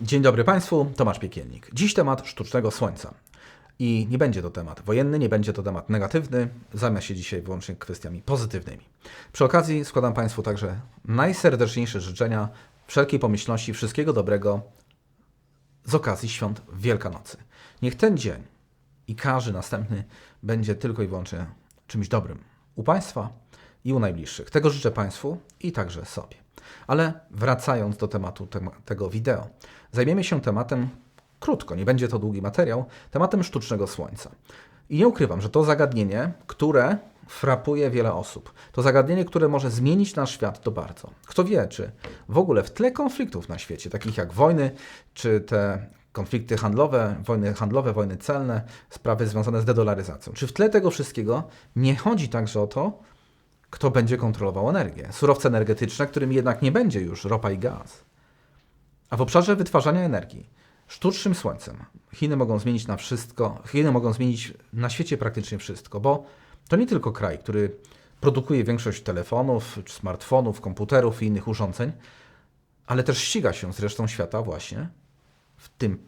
Dzień dobry Państwu, Tomasz Piekielnik. Dziś temat sztucznego słońca. I nie będzie to temat wojenny, nie będzie to temat negatywny, zajmę się dzisiaj wyłącznie kwestiami pozytywnymi. Przy okazji składam Państwu także najserdeczniejsze życzenia, wszelkiej pomyślności, wszystkiego dobrego z okazji świąt Wielkanocy. Niech ten dzień i każdy następny będzie tylko i wyłącznie czymś dobrym u Państwa i u najbliższych. Tego życzę Państwu i także sobie. Ale wracając do tematu tema- tego wideo, zajmiemy się tematem krótko, nie będzie to długi materiał, tematem sztucznego słońca. I nie ukrywam, że to zagadnienie, które frapuje wiele osób. To zagadnienie, które może zmienić nasz świat to bardzo. Kto wie, czy w ogóle w tle konfliktów na świecie, takich jak wojny, czy te konflikty handlowe, wojny handlowe, wojny celne, sprawy związane z dedolaryzacją, czy w tle tego wszystkiego nie chodzi także o to, kto będzie kontrolował energię, surowce energetyczne, którym jednak nie będzie już ropa i gaz. A w obszarze wytwarzania energii, sztucznym słońcem, Chiny mogą zmienić na wszystko, Chiny mogą zmienić na świecie praktycznie wszystko, bo to nie tylko kraj, który produkuje większość telefonów, smartfonów, komputerów i innych urządzeń, ale też ściga się z resztą świata właśnie w tym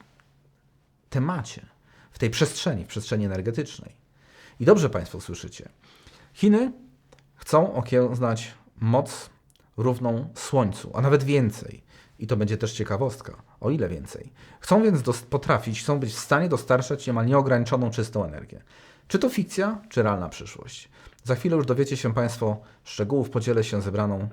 temacie, w tej przestrzeni, w przestrzeni energetycznej. I dobrze Państwo słyszycie. Chiny chcą okiełznać moc równą Słońcu, a nawet więcej. I to będzie też ciekawostka, o ile więcej. Chcą więc potrafić, chcą być w stanie dostarczać niemal nieograniczoną czystą energię. Czy to fikcja, czy realna przyszłość? Za chwilę już dowiecie się Państwo szczegółów, podzielę się zebraną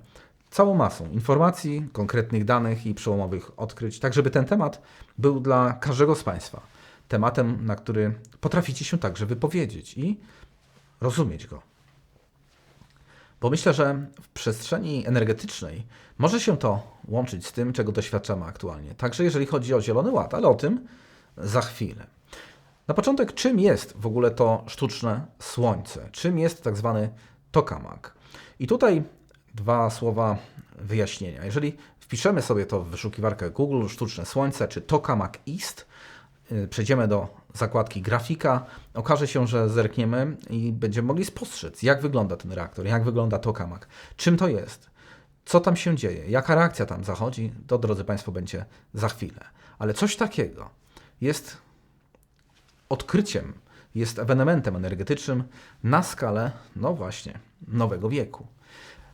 całą masą informacji, konkretnych danych i przełomowych odkryć, tak żeby ten temat był dla każdego z Państwa tematem, na który potraficie się także wypowiedzieć i rozumieć go. Bo myślę, że w przestrzeni energetycznej może się to łączyć z tym, czego doświadczamy aktualnie. Także jeżeli chodzi o Zielony Ład, ale o tym za chwilę. Na początek, czym jest w ogóle to sztuczne słońce? Czym jest tak zwany tokamak? I tutaj dwa słowa wyjaśnienia. Jeżeli wpiszemy sobie to w wyszukiwarkę Google, sztuczne słońce czy tokamak East, y, przejdziemy do zakładki grafika, okaże się, że zerkniemy i będziemy mogli spostrzec, jak wygląda ten reaktor, jak wygląda tokamak, czym to jest, co tam się dzieje, jaka reakcja tam zachodzi, to drodzy Państwo będzie za chwilę. Ale coś takiego jest odkryciem, jest ewenementem energetycznym na skalę, no właśnie, nowego wieku.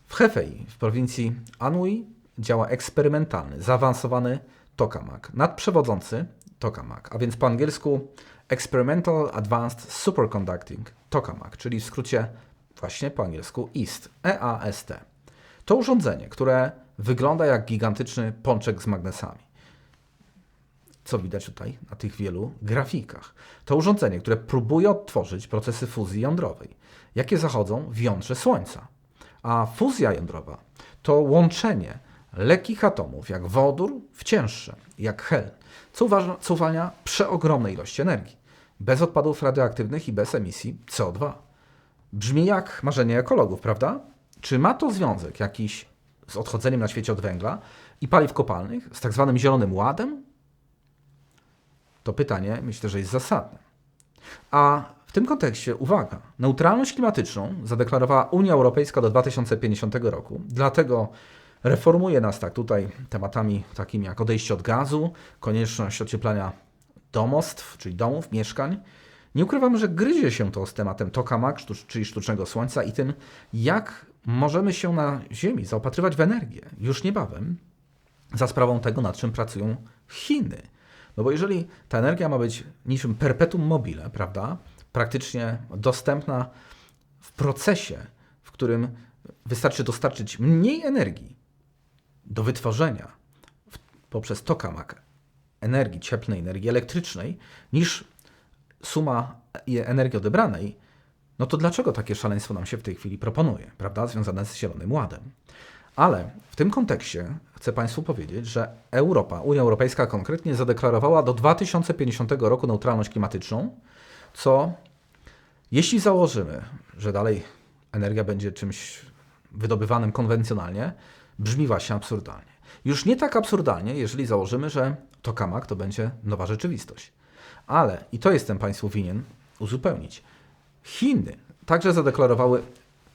W Hefei, w prowincji Anhui, działa eksperymentalny, zaawansowany tokamak, nadprzewodzący tokamak, a więc po angielsku Experimental Advanced Superconducting Tokamak, czyli w skrócie właśnie po angielsku EAST, EAST. To urządzenie, które wygląda jak gigantyczny pączek z magnesami co widać tutaj na tych wielu grafikach. To urządzenie, które próbuje odtworzyć procesy fuzji jądrowej, jakie zachodzą w jądrze Słońca. A fuzja jądrowa to łączenie lekkich atomów, jak wodór, w cięższe, jak hel, co, uważa, co uwalnia przeogromne ilości energii, bez odpadów radioaktywnych i bez emisji CO2. Brzmi jak marzenie ekologów, prawda? Czy ma to związek jakiś z odchodzeniem na świecie od węgla i paliw kopalnych, z tak zwanym zielonym ładem? To pytanie myślę, że jest zasadne. A w tym kontekście uwaga, neutralność klimatyczną zadeklarowała Unia Europejska do 2050 roku, dlatego reformuje nas tak tutaj tematami takimi jak odejście od gazu, konieczność ocieplania domostw, czyli domów, mieszkań. Nie ukrywam, że gryzie się to z tematem tokamak, czyli sztucznego słońca i tym, jak możemy się na Ziemi zaopatrywać w energię już niebawem za sprawą tego, nad czym pracują Chiny. No bo jeżeli ta energia ma być niczym perpetuum mobile, prawda, praktycznie dostępna w procesie, w którym wystarczy dostarczyć mniej energii do wytworzenia poprzez tokamak energii cieplnej, energii elektrycznej, niż suma e- energii odebranej, no to dlaczego takie szaleństwo nam się w tej chwili proponuje, prawda, związane z Zielonym Ładem? Ale w tym kontekście chcę Państwu powiedzieć, że Europa, Unia Europejska konkretnie zadeklarowała do 2050 roku neutralność klimatyczną, co jeśli założymy, że dalej energia będzie czymś wydobywanym konwencjonalnie, brzmi właśnie absurdalnie. Już nie tak absurdalnie, jeżeli założymy, że tokamak to będzie nowa rzeczywistość. Ale, i to jestem Państwu winien uzupełnić, Chiny także zadeklarowały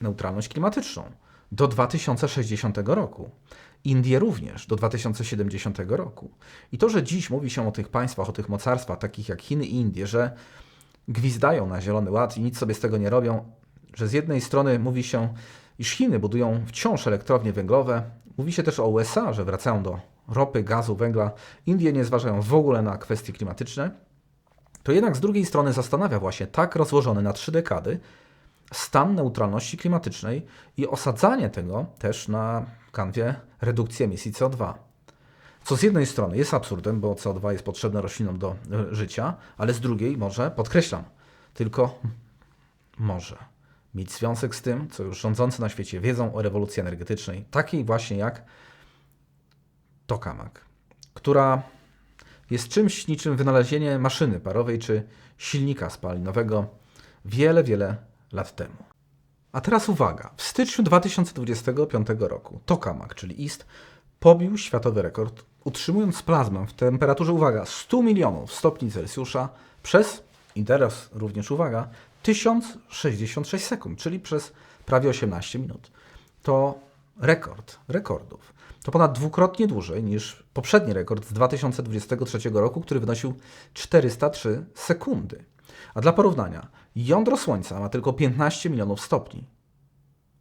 neutralność klimatyczną do 2060 roku. Indie również do 2070 roku. I to, że dziś mówi się o tych państwach, o tych mocarstwach, takich jak Chiny i Indie, że gwizdają na Zielony Ład i nic sobie z tego nie robią, że z jednej strony mówi się, iż Chiny budują wciąż elektrownie węglowe, mówi się też o USA, że wracają do ropy, gazu, węgla, Indie nie zważają w ogóle na kwestie klimatyczne, to jednak z drugiej strony zastanawia właśnie tak rozłożony na trzy dekady stan neutralności klimatycznej i osadzanie tego też na kanwie redukcji emisji CO2. Co z jednej strony jest absurdem, bo CO2 jest potrzebne roślinom do e, życia, ale z drugiej może, podkreślam, tylko może mieć związek z tym, co już rządzący na świecie wiedzą o rewolucji energetycznej, takiej właśnie jak tokamak, która jest czymś niczym wynalezienie maszyny parowej czy silnika spalinowego wiele, wiele lat temu. A teraz uwaga. W styczniu 2025 roku tokamak, czyli IST, pobił światowy rekord, utrzymując plazmę w temperaturze, uwaga, 100 milionów stopni Celsjusza przez, i teraz również uwaga, 1066 sekund, czyli przez prawie 18 minut. To rekord rekordów. To ponad dwukrotnie dłużej niż poprzedni rekord z 2023 roku, który wynosił 403 sekundy. A dla porównania, jądro Słońca ma tylko 15 milionów stopni.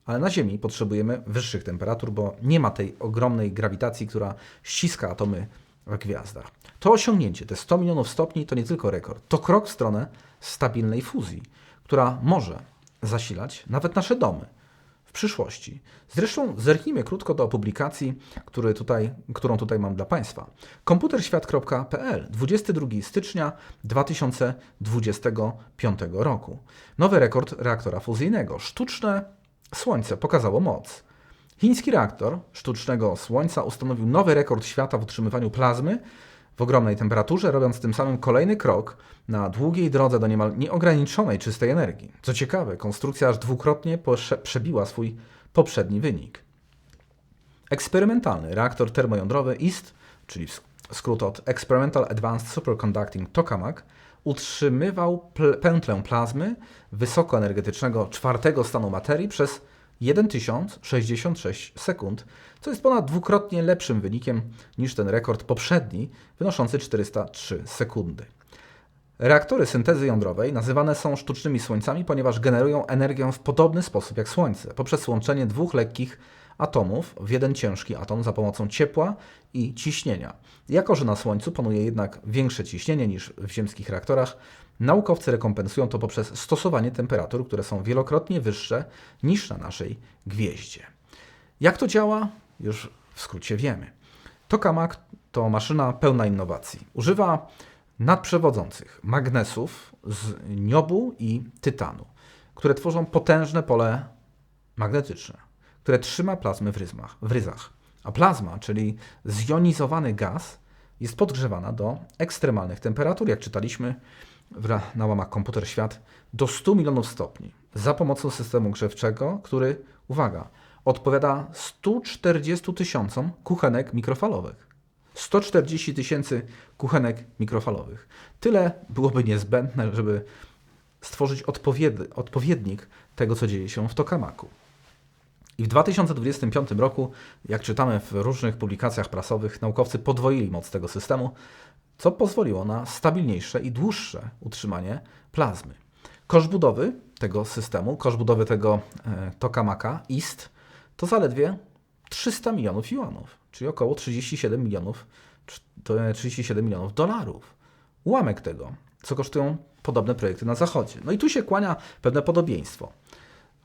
Ale na Ziemi potrzebujemy wyższych temperatur, bo nie ma tej ogromnej grawitacji, która ściska atomy w gwiazdach. To osiągnięcie, te 100 milionów stopni, to nie tylko rekord, to krok w stronę stabilnej fuzji, która może zasilać nawet nasze domy przyszłości. Zresztą zerknijmy krótko do publikacji, który tutaj, którą tutaj mam dla Państwa. Komputerświat.pl 22 stycznia 2025 roku. Nowy rekord reaktora fuzyjnego. Sztuczne Słońce pokazało moc. Chiński reaktor sztucznego Słońca ustanowił nowy rekord świata w utrzymywaniu plazmy w ogromnej temperaturze, robiąc tym samym kolejny krok na długiej drodze do niemal nieograniczonej czystej energii. Co ciekawe, konstrukcja aż dwukrotnie przebiła swój poprzedni wynik. Eksperymentalny reaktor termojądrowy IST, czyli skrót od Experimental Advanced Superconducting Tokamak, utrzymywał pętlę plazmy wysokoenergetycznego czwartego stanu materii przez 1066 sekund, co jest ponad dwukrotnie lepszym wynikiem niż ten rekord poprzedni, wynoszący 403 sekundy. Reaktory syntezy jądrowej nazywane są sztucznymi słońcami, ponieważ generują energię w podobny sposób jak Słońce, poprzez łączenie dwóch lekkich atomów w jeden ciężki atom za pomocą ciepła i ciśnienia. Jako, że na Słońcu panuje jednak większe ciśnienie niż w ziemskich reaktorach, naukowcy rekompensują to poprzez stosowanie temperatur, które są wielokrotnie wyższe niż na naszej gwieździe. Jak to działa? Już w skrócie wiemy. Tokamak to maszyna pełna innowacji. Używa nadprzewodzących magnesów z niobu i tytanu, które tworzą potężne pole magnetyczne, które trzyma plazmę w, ryzmach, w ryzach. A plazma, czyli zjonizowany gaz, jest podgrzewana do ekstremalnych temperatur, jak czytaliśmy na łamach Komputer Świat, do 100 milionów stopni za pomocą systemu grzewczego, który, uwaga, odpowiada 140 tysiącom kuchenek mikrofalowych. 140 tysięcy kuchenek mikrofalowych. Tyle byłoby niezbędne, żeby stworzyć odpowiednik tego, co dzieje się w tokamaku. I w 2025 roku, jak czytamy w różnych publikacjach prasowych, naukowcy podwoili moc tego systemu, co pozwoliło na stabilniejsze i dłuższe utrzymanie plazmy. Koszt budowy tego systemu, koszt budowy tego e, tokamaka IST to zaledwie 300 milionów juanów, czyli około 37 milionów, 37 milionów dolarów. Ułamek tego, co kosztują podobne projekty na Zachodzie. No i tu się kłania pewne podobieństwo.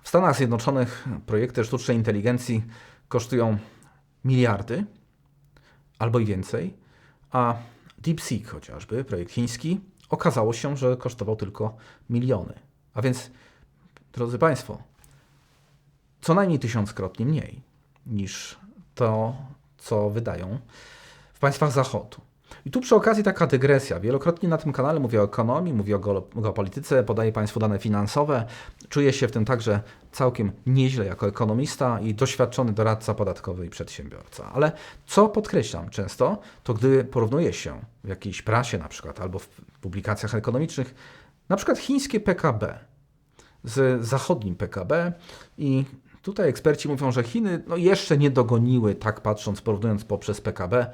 W Stanach Zjednoczonych projekty sztucznej inteligencji kosztują miliardy albo i więcej, a DeepSeek chociażby, projekt chiński, okazało się, że kosztował tylko miliony. A więc, drodzy Państwo, co najmniej tysiąckrotnie mniej niż to, co wydają w państwach Zachodu. I tu przy okazji taka dygresja. Wielokrotnie na tym kanale mówię o ekonomii, mówię o geopolityce, podaję Państwu dane finansowe. Czuję się w tym także całkiem nieźle jako ekonomista i doświadczony doradca podatkowy i przedsiębiorca. Ale co podkreślam często, to gdy porównuje się w jakiejś prasie na przykład albo w publikacjach ekonomicznych, na przykład chińskie PKB z zachodnim PKB i Tutaj eksperci mówią, że Chiny no jeszcze nie dogoniły, tak patrząc, porównując poprzez PKB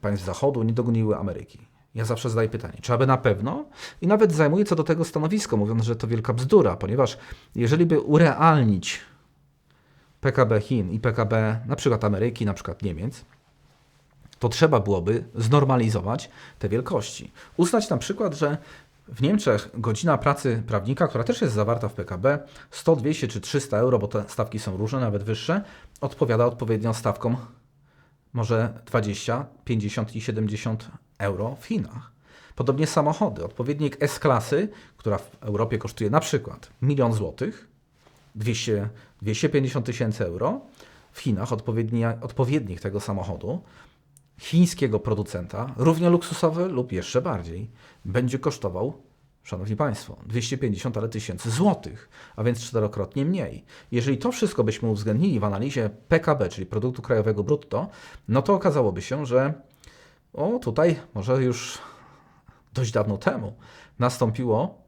państw Zachodu, nie dogoniły Ameryki. Ja zawsze zadaję pytanie, czy aby na pewno? I nawet zajmuję co do tego stanowisko, mówiąc, że to wielka bzdura, ponieważ jeżeli by urealnić PKB Chin i PKB na przykład Ameryki, na przykład Niemiec, to trzeba byłoby znormalizować te wielkości. Uznać na przykład, że w Niemczech godzina pracy prawnika, która też jest zawarta w PKB, 100, 200 czy 300 euro, bo te stawki są różne, nawet wyższe, odpowiada odpowiednio stawkom może 20, 50 i 70 euro w Chinach. Podobnie samochody. Odpowiednik S-klasy, która w Europie kosztuje na przykład milion złotych, 200, 250 tysięcy euro, w Chinach odpowiednik tego samochodu chińskiego producenta, równie luksusowy lub jeszcze bardziej, będzie kosztował, szanowni państwo, 250 ale tysięcy złotych, a więc czterokrotnie mniej. Jeżeli to wszystko byśmy uwzględnili w analizie PKB, czyli produktu krajowego brutto, no to okazałoby się, że o tutaj może już dość dawno temu nastąpiło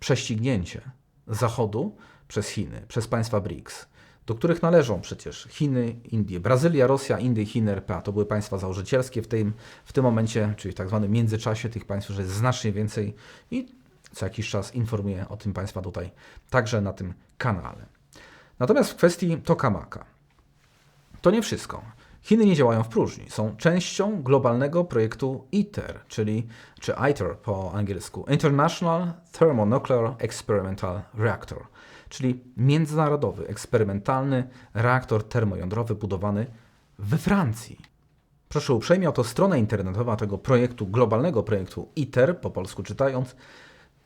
prześcignięcie Zachodu przez Chiny, przez państwa BRICS do których należą przecież Chiny, Indie, Brazylia, Rosja, Indie, Chiny, RPA. To były państwa założycielskie w tym, w tym momencie, czyli w tak zwanym międzyczasie tych państw, że jest znacznie więcej i co jakiś czas informuję o tym państwa tutaj, także na tym kanale. Natomiast w kwestii tokamaka, to nie wszystko. Chiny nie działają w próżni. Są częścią globalnego projektu ITER, czyli czy ITER po angielsku International Thermonuclear Experimental Reactor – czyli międzynarodowy, eksperymentalny reaktor termojądrowy budowany we Francji. Proszę uprzejmie, oto strona internetowa tego projektu, globalnego projektu ITER, po polsku czytając.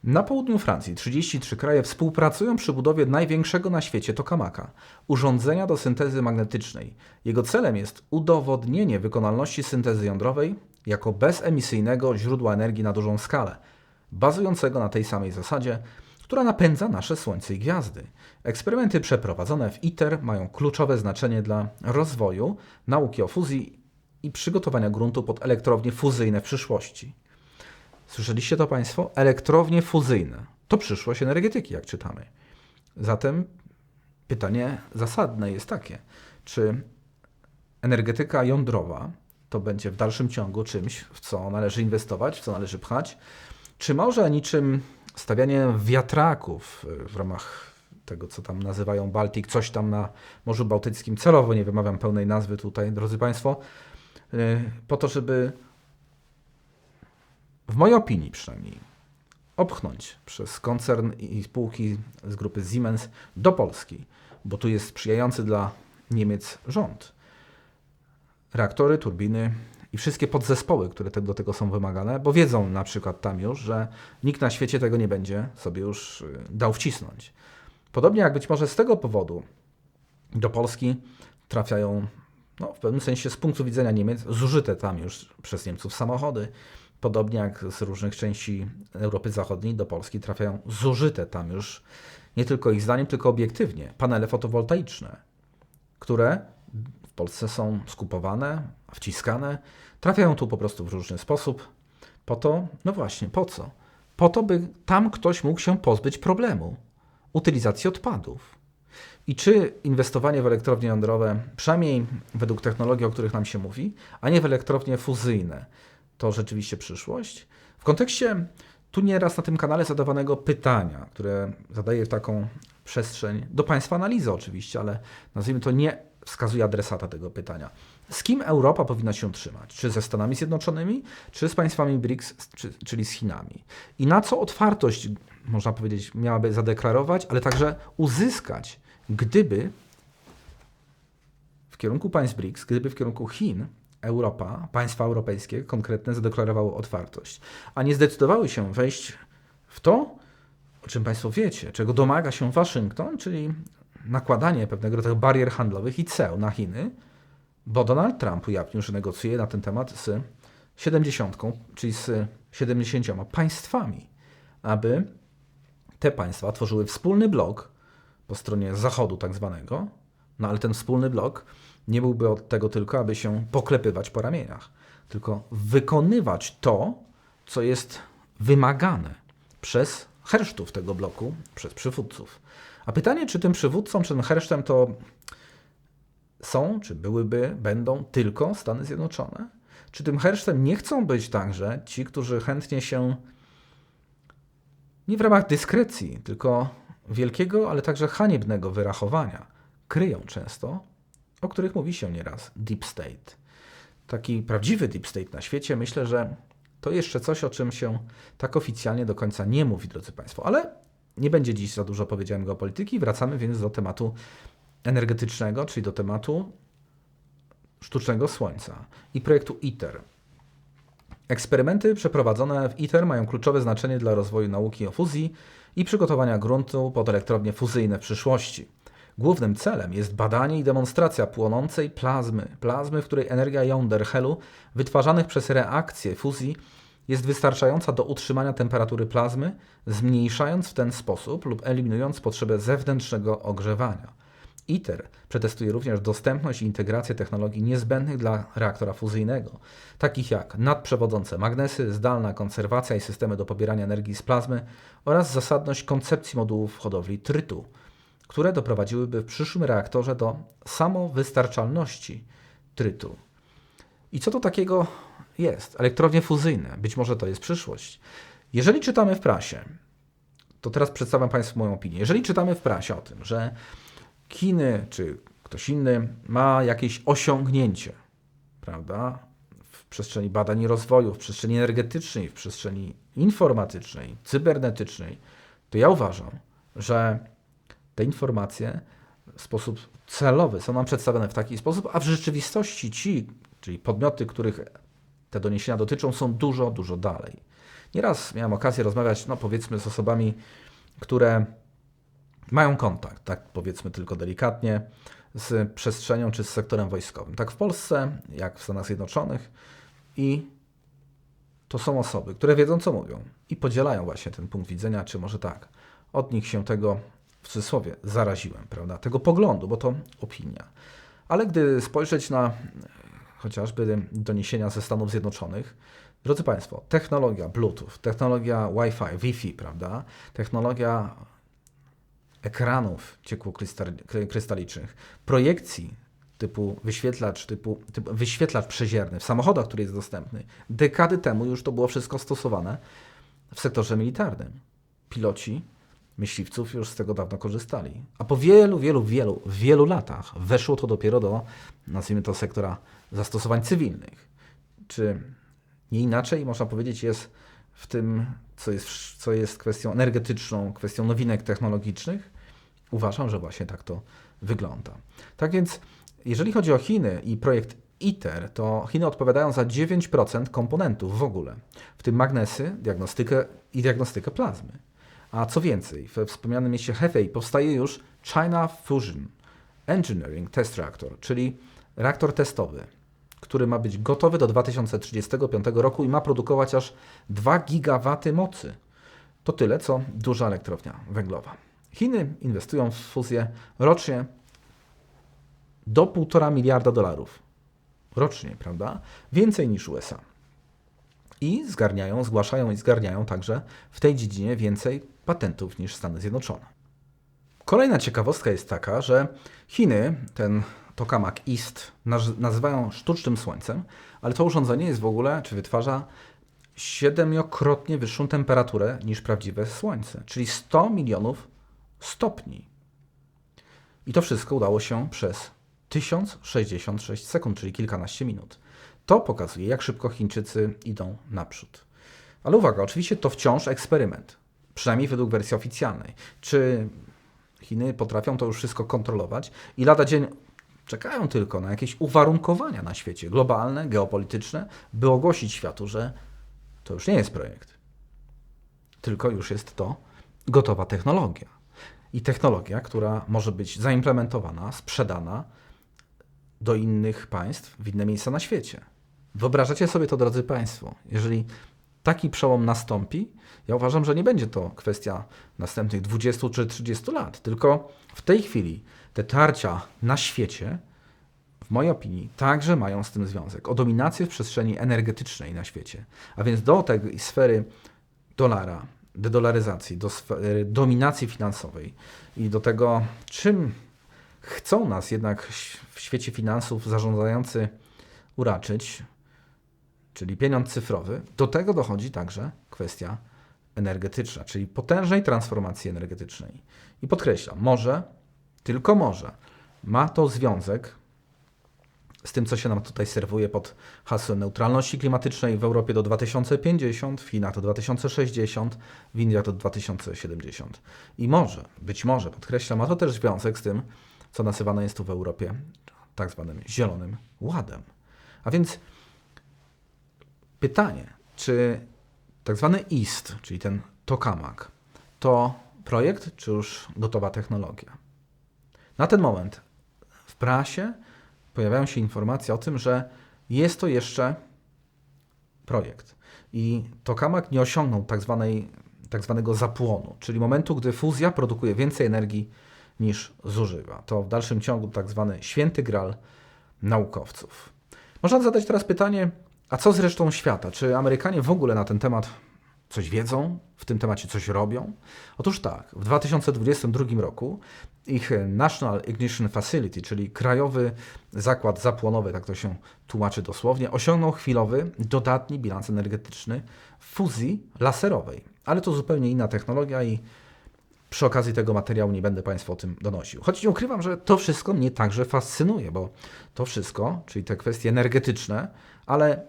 Na południu Francji 33 kraje współpracują przy budowie największego na świecie tokamaka, urządzenia do syntezy magnetycznej. Jego celem jest udowodnienie wykonalności syntezy jądrowej jako bezemisyjnego źródła energii na dużą skalę, bazującego na tej samej zasadzie, która napędza nasze Słońce i gwiazdy. Eksperymenty przeprowadzone w ITER mają kluczowe znaczenie dla rozwoju nauki o fuzji i przygotowania gruntu pod elektrownie fuzyjne w przyszłości. Słyszeliście to Państwo? Elektrownie fuzyjne. To przyszłość energetyki, jak czytamy. Zatem pytanie zasadne jest takie: czy energetyka jądrowa to będzie w dalszym ciągu czymś, w co należy inwestować, w co należy pchać? Czy może niczym stawianie wiatraków y, w ramach tego, co tam nazywają Baltic, coś tam na Morzu Bałtyckim, celowo nie wymawiam pełnej nazwy tutaj, drodzy Państwo, y, po to, żeby w mojej opinii przynajmniej opchnąć przez koncern i spółki z grupy Siemens do Polski, bo tu jest sprzyjający dla Niemiec rząd. Reaktory, turbiny, i wszystkie podzespoły, które te, do tego są wymagane, bo wiedzą na przykład tam już, że nikt na świecie tego nie będzie sobie już y, dał wcisnąć. Podobnie jak być może z tego powodu do Polski trafiają, no, w pewnym sensie z punktu widzenia Niemiec, zużyte tam już przez Niemców samochody. Podobnie jak z różnych części Europy Zachodniej do Polski trafiają zużyte tam już, nie tylko ich zdaniem, tylko obiektywnie, panele fotowoltaiczne, które w Polsce są skupowane, wciskane, trafiają tu po prostu w różny sposób. Po to, no właśnie, po co? Po to, by tam ktoś mógł się pozbyć problemu utylizacji odpadów. I czy inwestowanie w elektrownie jądrowe, przynajmniej według technologii, o których nam się mówi, a nie w elektrownie fuzyjne, to rzeczywiście przyszłość? W kontekście tu nieraz na tym kanale zadawanego pytania, które zadaję taką przestrzeń do Państwa analizy oczywiście, ale nazwijmy to nie wskazuje adresata tego pytania. Z kim Europa powinna się trzymać? Czy ze Stanami Zjednoczonymi, czy z państwami BRICS, czy, czyli z Chinami? I na co otwartość, można powiedzieć, miałaby zadeklarować, ale także uzyskać, gdyby w kierunku państw BRICS, gdyby w kierunku Chin Europa, państwa europejskie konkretne zadeklarowały otwartość, a nie zdecydowały się wejść w to, o czym Państwo wiecie, czego domaga się Waszyngton, czyli nakładanie pewnego rodzaju barier handlowych i ceł na Chiny, bo Donald Trump ujawnił, że negocjuje na ten temat z 70, czyli z 70 państwami, aby te państwa tworzyły wspólny blok po stronie zachodu tak zwanego, no ale ten wspólny blok nie byłby od tego tylko, aby się poklepywać po ramieniach, tylko wykonywać to, co jest wymagane przez hersztów tego bloku, przez przywódców. A pytanie, czy tym przywódcą, czy tym hersztem to są, czy byłyby, będą tylko Stany Zjednoczone? Czy tym hersztem nie chcą być także ci, którzy chętnie się nie w ramach dyskrecji, tylko wielkiego, ale także haniebnego wyrachowania kryją często, o których mówi się nieraz deep state. Taki prawdziwy deep state na świecie, myślę, że to jeszcze coś, o czym się tak oficjalnie do końca nie mówi, drodzy Państwo. Ale nie będzie dziś za dużo powiedziałem geopolityki. Wracamy więc do tematu energetycznego, czyli do tematu sztucznego słońca i projektu ITER. Eksperymenty przeprowadzone w ITER mają kluczowe znaczenie dla rozwoju nauki o fuzji i przygotowania gruntu pod elektrownie fuzyjne w przyszłości. Głównym celem jest badanie i demonstracja płonącej plazmy, plazmy, w której energia jąder helu wytwarzanych przez reakcję fuzji jest wystarczająca do utrzymania temperatury plazmy, zmniejszając w ten sposób lub eliminując potrzebę zewnętrznego ogrzewania. ITER przetestuje również dostępność i integrację technologii niezbędnych dla reaktora fuzyjnego, takich jak nadprzewodzące magnesy, zdalna konserwacja i systemy do pobierania energii z plazmy oraz zasadność koncepcji modułów hodowli trytu, które doprowadziłyby w przyszłym reaktorze do samowystarczalności trytu. I co to takiego jest? Elektrownie fuzyjne. Być może to jest przyszłość. Jeżeli czytamy w prasie, to teraz przedstawiam Państwu moją opinię. Jeżeli czytamy w prasie o tym, że Chiny czy ktoś inny ma jakieś osiągnięcie, prawda, w przestrzeni badań i rozwoju, w przestrzeni energetycznej, w przestrzeni informatycznej, cybernetycznej, to ja uważam, że te informacje w sposób celowy są nam przedstawione w taki sposób, a w rzeczywistości ci, czyli podmioty, których te doniesienia dotyczą, są dużo, dużo dalej. Nieraz miałem okazję rozmawiać, no powiedzmy, z osobami, które mają kontakt, tak powiedzmy tylko delikatnie, z przestrzenią czy z sektorem wojskowym. Tak w Polsce, jak w Stanach Zjednoczonych. I to są osoby, które wiedzą, co mówią i podzielają właśnie ten punkt widzenia, czy może tak. Od nich się tego w cudzysłowie zaraziłem, prawda? Tego poglądu, bo to opinia. Ale gdy spojrzeć na chociażby doniesienia ze Stanów Zjednoczonych, drodzy Państwo, technologia Bluetooth, technologia Wi-Fi, Wi-Fi, prawda? Technologia ekranów ciekłokrystalicznych, projekcji typu wyświetlacz, typu, typu wyświetlacz przezierny w samochodach, który jest dostępny. Dekady temu już to było wszystko stosowane w sektorze militarnym. Piloci myśliwców już z tego dawno korzystali. A po wielu, wielu, wielu, wielu latach weszło to dopiero do, nazwijmy to, sektora zastosowań cywilnych. Czy nie inaczej, można powiedzieć, jest w tym, co jest, co jest kwestią energetyczną, kwestią nowinek technologicznych? Uważam, że właśnie tak to wygląda. Tak więc, jeżeli chodzi o Chiny i projekt ITER, to Chiny odpowiadają za 9% komponentów w ogóle, w tym magnesy, diagnostykę i diagnostykę plazmy. A co więcej, we wspomnianym mieście Hefei powstaje już China Fusion Engineering Test Reactor, czyli reaktor testowy, który ma być gotowy do 2035 roku i ma produkować aż 2 gigawaty mocy. To tyle, co duża elektrownia węglowa. Chiny inwestują w fuzję rocznie do 1,5 miliarda dolarów. Rocznie, prawda? Więcej niż USA. I zgarniają, zgłaszają i zgarniają także w tej dziedzinie więcej patentów niż Stany Zjednoczone. Kolejna ciekawostka jest taka, że Chiny, ten tokamak East, nazywają sztucznym słońcem, ale to urządzenie jest w ogóle, czy wytwarza siedmiokrotnie wyższą temperaturę niż prawdziwe słońce, czyli 100 milionów stopni. I to wszystko udało się przez 1066 sekund, czyli kilkanaście minut. To pokazuje, jak szybko Chińczycy idą naprzód. Ale uwaga, oczywiście to wciąż eksperyment, przynajmniej według wersji oficjalnej. Czy Chiny potrafią to już wszystko kontrolować i lada dzień czekają tylko na jakieś uwarunkowania na świecie globalne, geopolityczne, by ogłosić światu, że to już nie jest projekt, tylko już jest to gotowa technologia. I technologia, która może być zaimplementowana, sprzedana do innych państw, w inne miejsca na świecie. Wyobrażacie sobie to, drodzy Państwo, jeżeli taki przełom nastąpi, ja uważam, że nie będzie to kwestia następnych 20 czy 30 lat, tylko w tej chwili te tarcia na świecie, w mojej opinii, także mają z tym związek. O dominację w przestrzeni energetycznej na świecie. A więc do tej sfery dolara, dedolaryzacji, do sfery dominacji finansowej i do tego, czym chcą nas jednak w świecie finansów zarządzający uraczyć, czyli pieniądz cyfrowy, do tego dochodzi także kwestia energetyczna, czyli potężnej transformacji energetycznej. I podkreślam, może, tylko może, ma to związek z tym, co się nam tutaj serwuje pod hasłem neutralności klimatycznej w Europie do 2050, w Chinach do 2060, w Indiach do 2070. I może, być może, podkreślam, ma to też związek z tym, co nazywane jest tu w Europie tak zwanym zielonym ładem. A więc pytanie, czy tak zwany IST, czyli ten tokamak, to projekt, czy już gotowa technologia? Na ten moment w prasie pojawiają się informacje o tym, że jest to jeszcze projekt. I tokamak nie osiągnął tak, zwanej, tak zwanego zapłonu, czyli momentu, gdy fuzja produkuje więcej energii niż zużywa. To w dalszym ciągu tak zwany święty gral naukowców. Można zadać teraz pytanie, a co z resztą świata? Czy Amerykanie w ogóle na ten temat coś wiedzą, w tym temacie coś robią? Otóż tak, w 2022 roku ich National Ignition Facility, czyli Krajowy Zakład Zapłonowy, tak to się tłumaczy dosłownie, osiągnął chwilowy, dodatni bilans energetyczny fuzji laserowej. Ale to zupełnie inna technologia i przy okazji tego materiału nie będę Państwu o tym donosił. Choć nie ukrywam, że to wszystko mnie także fascynuje, bo to wszystko, czyli te kwestie energetyczne, ale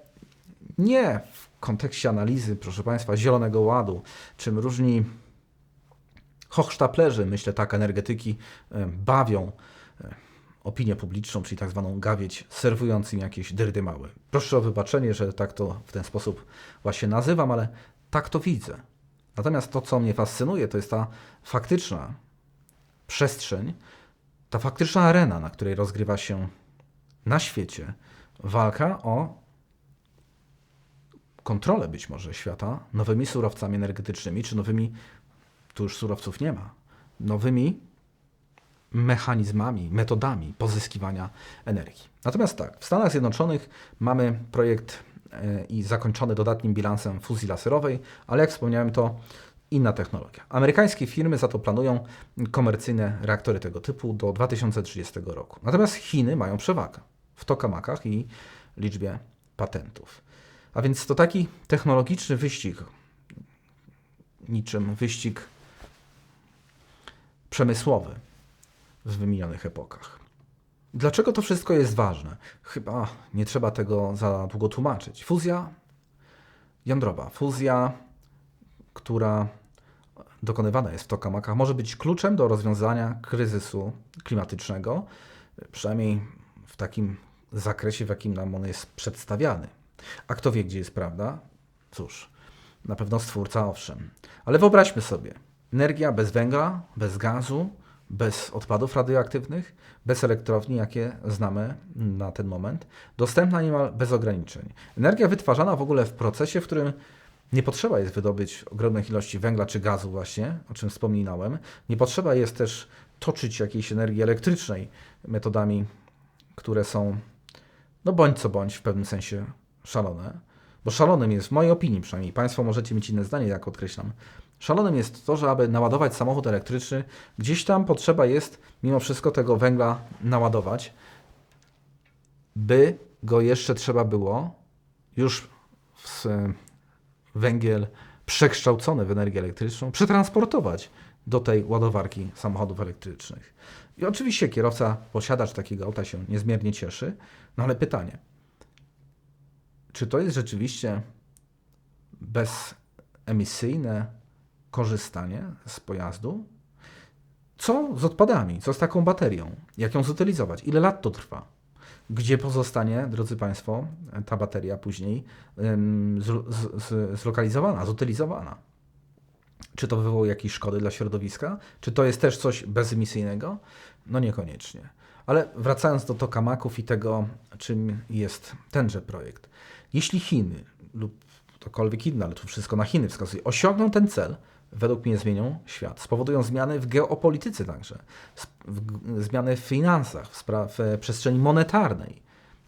nie w kontekście analizy, proszę Państwa, Zielonego Ładu, czym różni hochsztaplerzy, myślę tak, energetyki e, bawią e, opinię publiczną, czyli tak zwaną gawieć, serwując im jakieś dyrdy małe. Proszę o wybaczenie, że tak to w ten sposób właśnie nazywam, ale tak to widzę. Natomiast to, co mnie fascynuje, to jest ta faktyczna przestrzeń, ta faktyczna arena, na której rozgrywa się na świecie walka o kontrolę być może świata nowymi surowcami energetycznymi, czy nowymi, tu już surowców nie ma, nowymi mechanizmami, metodami pozyskiwania energii. Natomiast tak, w Stanach Zjednoczonych mamy projekt e, i zakończony dodatnim bilansem fuzji laserowej, ale jak wspomniałem, to inna technologia. Amerykańskie firmy za to planują komercyjne reaktory tego typu do 2030 roku. Natomiast Chiny mają przewagę w tokamakach i liczbie patentów. A więc to taki technologiczny wyścig, niczym wyścig przemysłowy w wymienionych epokach. Dlaczego to wszystko jest ważne? Chyba nie trzeba tego za długo tłumaczyć. Fuzja jądrowa, fuzja, która dokonywana jest w tokamakach, może być kluczem do rozwiązania kryzysu klimatycznego, przynajmniej w takim zakresie, w jakim nam on jest przedstawiany. A kto wie, gdzie jest prawda? Cóż, na pewno stwórca, owszem. Ale wyobraźmy sobie, energia bez węgla, bez gazu, bez odpadów radioaktywnych, bez elektrowni, jakie znamy na ten moment, dostępna niemal bez ograniczeń. Energia wytwarzana w ogóle w procesie, w którym nie potrzeba jest wydobyć ogromnych ilości węgla czy gazu właśnie, o czym wspominałem. Nie potrzeba jest też toczyć jakiejś energii elektrycznej metodami, które są, no bądź co bądź, w pewnym sensie szalone. Bo szalonym jest, w mojej opinii przynajmniej, Państwo możecie mieć inne zdanie, jak określam, szalonym jest to, że aby naładować samochód elektryczny, gdzieś tam potrzeba jest mimo wszystko tego węgla naładować, by go jeszcze trzeba było już w węgiel przekształcony w energię elektryczną przetransportować do tej ładowarki samochodów elektrycznych. I oczywiście kierowca, posiadacz takiego auta się niezmiernie cieszy, no ale pytanie, czy to jest rzeczywiście bezemisyjne korzystanie z pojazdu? Co z odpadami? Co z taką baterią? Jak ją zutylizować? Ile lat to trwa? Gdzie pozostanie, drodzy Państwo, ta bateria później zlokalizowana, zutylizowana? Czy to wywołuje jakieś szkody dla środowiska? Czy to jest też coś bezemisyjnego? No niekoniecznie. Ale wracając do tokamaków i tego, czym jest tenże projekt. Jeśli Chiny lub ktokolwiek inny, ale to wszystko na Chiny wskazuje, osiągną ten cel, według mnie zmienią świat. Spowodują zmiany w geopolityce także, zmiany w finansach, w, w przestrzeni monetarnej.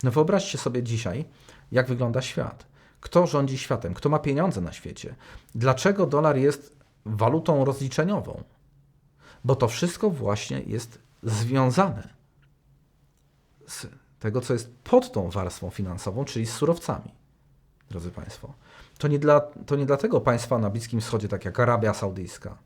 No wyobraźcie sobie dzisiaj, jak wygląda świat. Kto rządzi światem? Kto ma pieniądze na świecie? Dlaczego dolar jest walutą rozliczeniową, bo to wszystko właśnie jest związane z tego, co jest pod tą warstwą finansową, czyli z surowcami, drodzy Państwo. To nie, dla, to nie dlatego państwa na Bliskim Wschodzie, tak jak Arabia Saudyjska,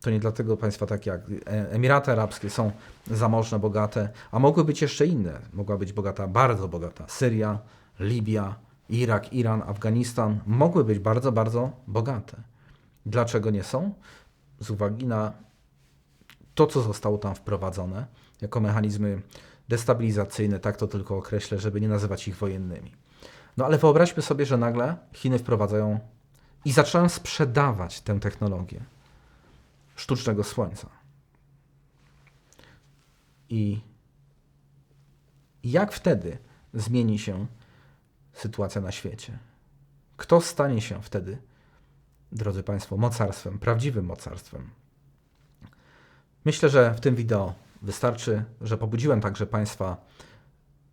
to nie dlatego państwa takie jak E- Emiraty Arabskie są zamożne, bogate, a mogły być jeszcze inne. Mogła być bogata, bardzo bogata Syria, Libia, Irak, Iran, Afganistan. Mogły być bardzo, bardzo bogate. Dlaczego nie są? Z uwagi na to, co zostało tam wprowadzone jako mechanizmy destabilizacyjne, tak to tylko określę, żeby nie nazywać ich wojennymi. No ale wyobraźmy sobie, że nagle Chiny wprowadzają i zaczynają sprzedawać tę technologię sztucznego słońca. I jak wtedy zmieni się sytuacja na świecie? Kto stanie się wtedy, drodzy Państwo, mocarstwem, prawdziwym mocarstwem? Myślę, że w tym wideo wystarczy, że pobudziłem także Państwa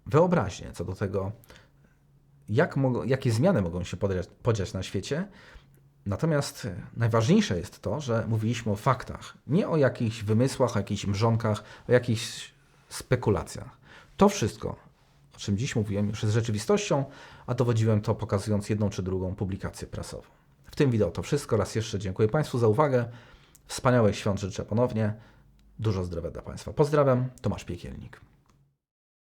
wyobraźnię co do tego, jak jakie zmiany mogą się podziać, podziać na świecie. Natomiast najważniejsze jest to, że mówiliśmy o faktach, nie o jakichś wymysłach, o jakichś mrzonkach, o jakichś spekulacjach. To wszystko, o czym dziś mówiłem, już jest rzeczywistością, a dowodziłem to pokazując jedną czy drugą publikację prasową. W tym wideo to wszystko. Raz jeszcze dziękuję Państwu za uwagę. Wspaniałych świąt życzę ponownie. Dużo zdrowia dla Państwa. Pozdrawiam, Tomasz Piekielnik.